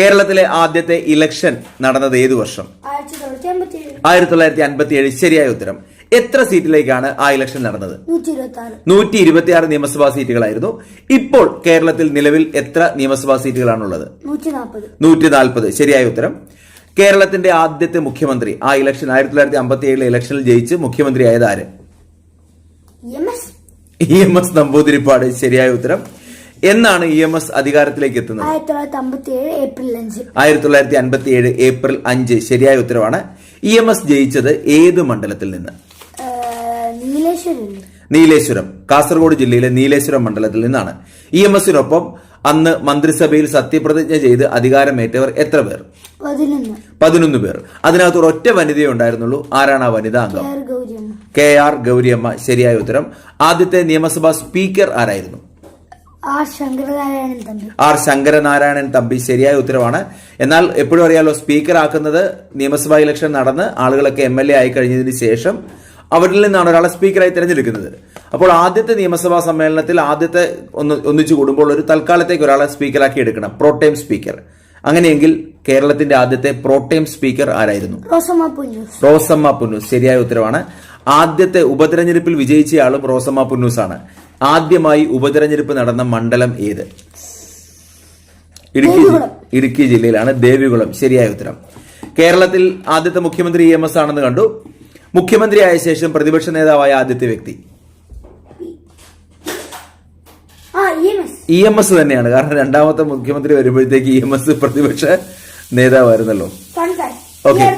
കേരളത്തിലെ ആദ്യത്തെ ഇലക്ഷൻ നടന്നത് ഏതു വർഷം? ആയിരത്തി തൊള്ളായിരത്തി അൻപത്തി ഏഴ് ശരിയായ ഉത്തരം. എത്ര സീറ്റിലേക്കാണ് ആ ഇലക്ഷൻ നടന്നത്? നൂറ്റി ഇരുപത്തി ആറ് ഇരുപത്തിയാറ് നിയമസഭാ സീറ്റുകളായിരുന്നു. ഇപ്പോൾ കേരളത്തിൽ നിലവിൽ എത്ര നിയമസഭാ സീറ്റുകളാണുള്ളത്? നൂറ്റി നാൽപ്പത് ശരിയായ ഉത്തരം. കേരളത്തിന്റെ ആദ്യത്തെ മുഖ്യമന്ത്രി. ആ ഇലക്ഷൻ ആയിരത്തി തൊള്ളായിരത്തി അമ്പത്തി ഏഴിലെ ഇലക്ഷനിൽ ജയിച്ച് മുഖ്യമന്ത്രിയായത് ആര്? M S. E M S Namboodiripad. ശരിയായ ഉത്തരം. എന്നാണ് ഇ എം എസ് അധികാരത്തിലേക്ക് എത്തുന്നത്? ആയിരത്തി തൊള്ളായിരത്തി അമ്പത്തി ഏഴ് ഏപ്രിൽ അഞ്ച്. ആയിരത്തി തൊള്ളായിരത്തി അൻപത്തി ഏഴ് ഏപ്രിൽ അഞ്ച് ശരിയായ ഉത്തരവാണ്. ഇ എം എസ് ജയിച്ചത് ഏത് മണ്ഡലത്തിൽ നിന്ന്? നീലേശ്വരം നീലേശ്വരം കാസർഗോഡ് ജില്ലയിലെ നീലേശ്വരം മണ്ഡലത്തിൽ നിന്നാണ്. ഇ എം എസിനൊപ്പം അന്ന് മന്ത്രിസഭയിൽ സത്യപ്രതിജ്ഞ ചെയ്ത് അധികാരമേറ്റവർ എത്ര പേർ? പതിനൊന്ന്. പേർ. അതിനകത്ത് ഒരൊറ്റ വനിതയേ ഉണ്ടായിരുന്നുള്ളൂ. ആരാണ് ആ വനിതാ അംഗം? K R Gouriamma. ശരിയായ ഉത്തരം. ആദ്യത്തെ നിയമസഭാ സ്പീക്കർ ആരായിരുന്നു? ആർ ശങ്കരനാരായണൻ തമ്പി. ആർ ശങ്കരനാരായണൻ തമ്പി. ശരിയായ ഉത്തരവാണ്. എന്നാൽ എപ്പോഴും അറിയാലോ സ്പീക്കർ ആക്കുന്നത് നിയമസഭാ ഇലക്ഷൻ നടന്ന് ആളുകളൊക്കെ എം എൽ എ ആയി കഴിഞ്ഞതിന് ശേഷം അവരിൽ നിന്നാണ് ഒരാളെ സ്പീക്കറായി തിരഞ്ഞെടുക്കുന്നത്. അപ്പോൾ ആദ്യത്തെ നിയമസഭാ സമ്മേളനത്തിൽ ആദ്യത്തെ ഒന്ന് ഒന്നിച്ചു കൂടുമ്പോൾ ഒരു തൽക്കാലത്തേക്ക് ഒരാളെ സ്പീക്കറാക്കി എടുക്കണം. പ്രോട്ടേം സ്പീക്കർ അങ്ങനെയെങ്കിൽ കേരളത്തിന്റെ ആദ്യത്തെ പ്രോട്ടേം സ്പീക്കർ ആരായിരുന്നു? റോസമ്മ പുന്നൂസ്. റോസമ്മ പുന്നൂസ്. ശരിയായ ഉത്തരവാണ്. ആദ്യത്തെ ഉപതെരഞ്ഞെടുപ്പിൽ വിജയിച്ചയാളും റോസമ്മ പുന്നൂസ് ആണ് ആദ്യമായി ഉപതെരഞ്ഞെടുപ്പ് നടന്ന മണ്ഡലം ഏത്? ഇടുക്കി ഇടുക്കി ജില്ലയിലാണ് ദേവികുളം. ശരിയായ ഉത്തരം. കേരളത്തിൽ ആദ്യത്തെ മുഖ്യമന്ത്രി ഇ എം എസ് ആണെന്ന് കണ്ടു. മുഖ്യമന്ത്രിയായ ശേഷം പ്രതിപക്ഷ നേതാവായ ആദ്യത്തെ വ്യക്തി. E M S. തന്നെയാണ്. കാരണം രണ്ടാമത്തെ മുഖ്യമന്ത്രി വരുമ്പോഴത്തേക്ക് ഇ എം എസ് പ്രതിപക്ഷ നേതാവായിരുന്നല്ലോ. ആളാണ്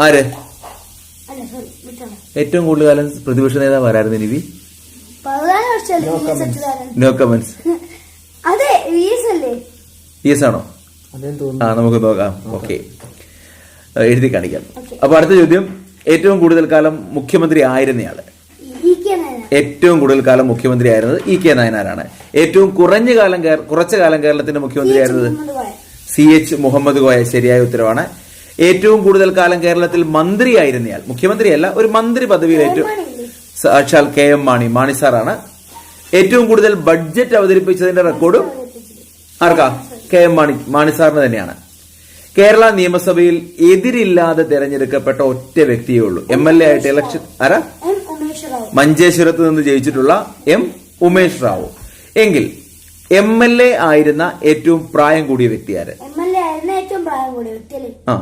ആര്? ഏറ്റവും കൂടുതൽ കാലം പ്രതിപക്ഷ നേതാവ് ആരായിരുന്നു നിവി? നോ കമന്റ്സ് അതെ യെസ് ആണോ? ആ നമുക്ക് നോക്കാം. ഓക്കെ എഴുതി കാണിക്കാം. അപ്പൊ അടുത്ത ചോദ്യം. ഏറ്റവും കൂടുതൽ കാലം മുഖ്യമന്ത്രി ആയിരുന്നയാൾ ഏറ്റവും കൂടുതൽ കാലം മുഖ്യമന്ത്രി ആയിരുന്നത് ഇ കെ നായനാരാണ്. ഏറ്റവും കുറഞ്ഞ കാലം കുറച്ചു കുറച്ച കാലം കേരളത്തിന്റെ മുഖ്യമന്ത്രി ആയിരുന്നത് മുഹമ്മദ് കോയ സി എച്ച് മുഹമ്മദ് കോയ ശരിയായ ഉത്തരവാണ്. ഏറ്റവും കൂടുതൽ കാലം കേരളത്തിൽ മന്ത്രിയായിരുന്നയാൾ മുഖ്യമന്ത്രിയല്ല ഒരു മന്ത്രി പദവിയിൽ ഏറ്റവും സാക്ഷാൽ കെ എം മാണി മാണി സാറാണ്. ഏറ്റവും കൂടുതൽ ബഡ്ജറ്റ് അവതരിപ്പിച്ചതിന്റെ റെക്കോർഡും ആർക്കാ? കെ എം മാണി മാണി സാറിന് തന്നെയാണ്. കേരള നിയമസഭയിൽ എതിരില്ലാതെ തെരഞ്ഞെടുക്കപ്പെട്ട ഒറ്റ വ്യക്തിയേ ഉള്ളൂ. എം എൽ എ ആയിട്ട് ഇലക്ഷൻ ആരാ? മഞ്ചേശ്വരത്ത് നിന്ന് ജയിച്ചിട്ടുള്ള എം ഉമേഷ് റാവു. എങ്കിൽ എം എൽ എ ആയിരുന്ന ഏറ്റവും പ്രായം കൂടിയ വ്യക്തി ആര് ആ.